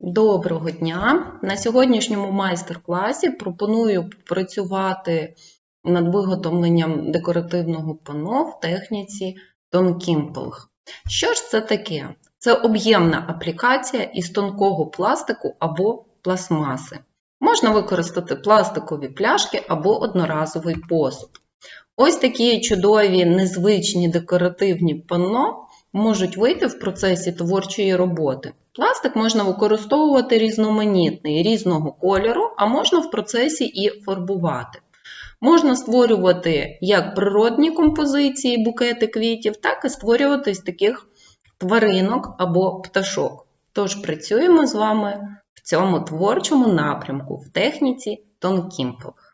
Доброго дня! На сьогоднішньому майстер-класі пропоную працювати над виготовленням декоративного пано в техніці тонкімпелг. Що ж це таке? Це об'ємна аплікація із тонкого пластику або пластмаси. Можна використати пластикові пляшки або одноразовий посуд. Ось такі чудові незвичні декоративні панно можуть вийти в процесі творчої роботи. Пластик можна використовувати різноманітний, різного кольору, а можна в процесі і фарбувати. Можна створювати як природні композиції, букети квітів, так і створювати з таких тваринок або пташок. Тож працюємо з вами в цьому творчому напрямку в техніці тонкімпелг.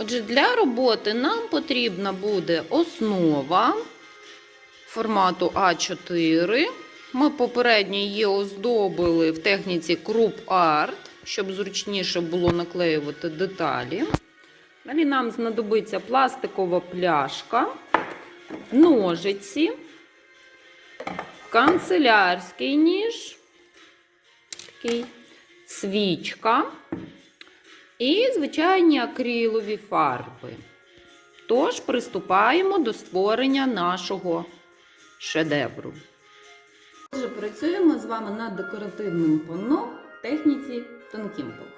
Отже, для роботи нам потрібна буде основа формату А4. Ми попередньо її оздобили в техніці Krupp Art, щоб зручніше було наклеювати деталі. Далі нам знадобиться пластикова пляшка, ножиці, канцелярський ніж, такий, свічка і звичайні акрилові фарби. Тож приступаємо до створення нашого шедевру. Отже, працюємо з вами над декоративним панно техніці тонкімпелг.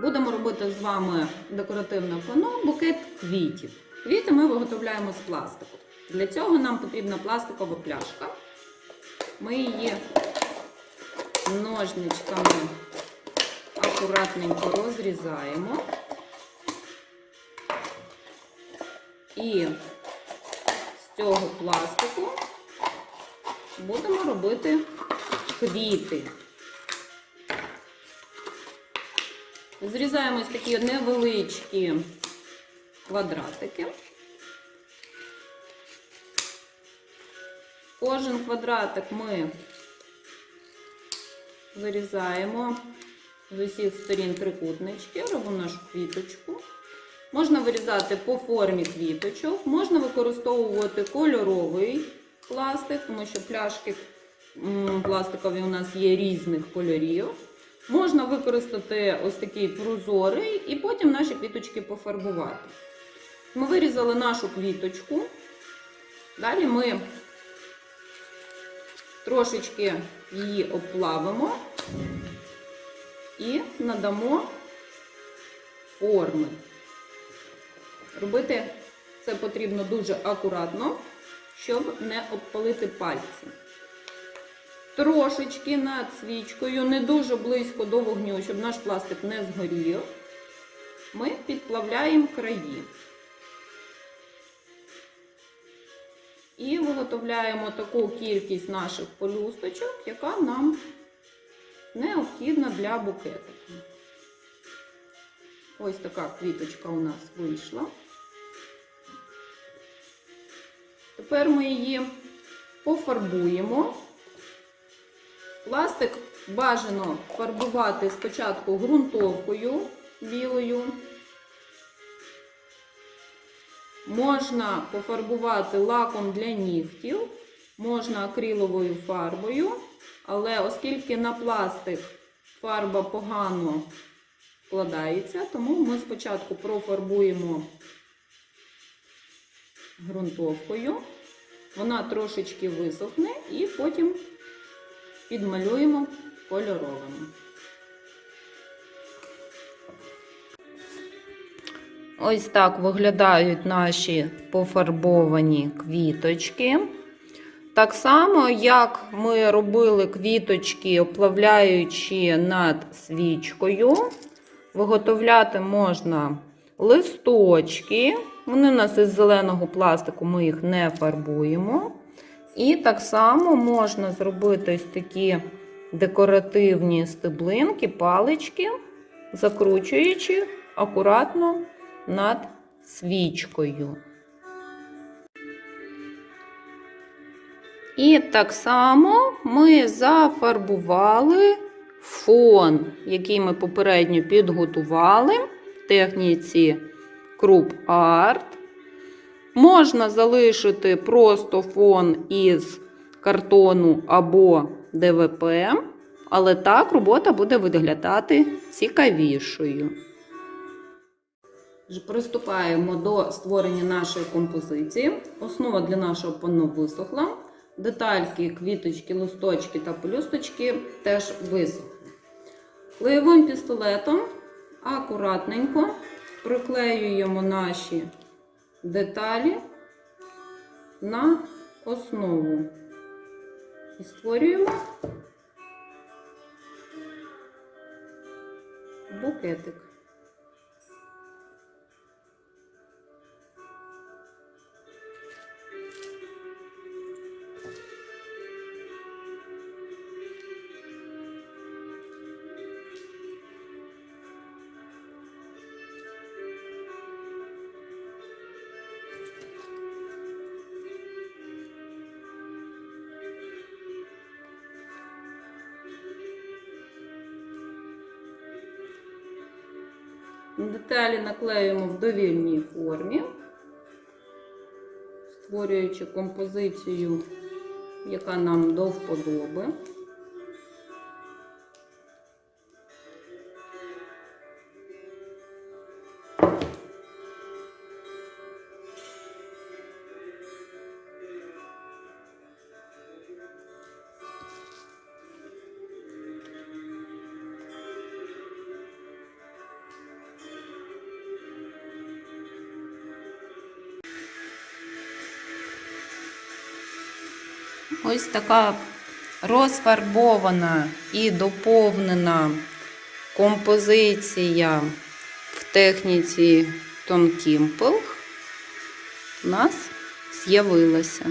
Будемо робити з вами декоративне панно букет квітів. Квіти ми виготовляємо з пластику. Для цього нам потрібна пластикова пляшка. Ми її ножничками акуратненько розрізаємо. І з цього пластику будемо робити квіти. Зрізаємо ось такі невеличкі квадратики. Кожен квадратик ми вирізаємо з усіх сторін трикутнички, робимо нашу квіточку. Можна вирізати по формі квіточок, можна використовувати кольоровий пластик, тому що пляшки пластикові у нас є різних кольорів. Можна використати ось такий прозорий і потім наші квіточки пофарбувати. Ми вирізали нашу квіточку. Далі ми трошечки її обплавимо і надамо форми. Робити це потрібно дуже акуратно, щоб не обпалити пальці. Трошечки над свічкою, не дуже близько до вогню, щоб наш пластик не згорів, ми підплавляємо краї. І виготовляємо таку кількість наших полюсточок, яка нам необхідна для букетика. Ось така квіточка у нас вийшла. Тепер ми її пофарбуємо. Пластик бажано фарбувати спочатку ґрунтовкою білою. Можна пофарбувати лаком для нігтів, можна акриловою фарбою, але оскільки на пластик фарба погано вкладається, тому ми спочатку профарбуємо ґрунтовкою, вона трошечки висохне і потім підмалюємо кольоровим. Ось так виглядають наші пофарбовані квіточки. Так само, як ми робили квіточки, оплавляючи над свічкою, виготовляти можна листочки. Вони у нас із зеленого пластику, ми їх не фарбуємо. І так само можна зробити ось такі декоративні стеблинки, палички, закручуючи акуратно над свічкою. І так само ми зафарбували фон, який ми попередньо підготували в техніці Krupp Art. Можна залишити просто фон із картону або ДВП, але так робота буде виглядати цікавішою. Приступаємо до створення нашої композиції. Основа для нашого панно висохла. Детальки, квіточки, листочки та пелюсточки теж висохли. Клеєвим пістолетом акуратненько приклеюємо наші деталі на основу і створюємо букетик. Деталі наклеюємо в довільній формі, створюючи композицію, яка нам до вподоби. Ось така розфарбована і доповнена композиція в техніці Тон Кімпл у нас з'явилася.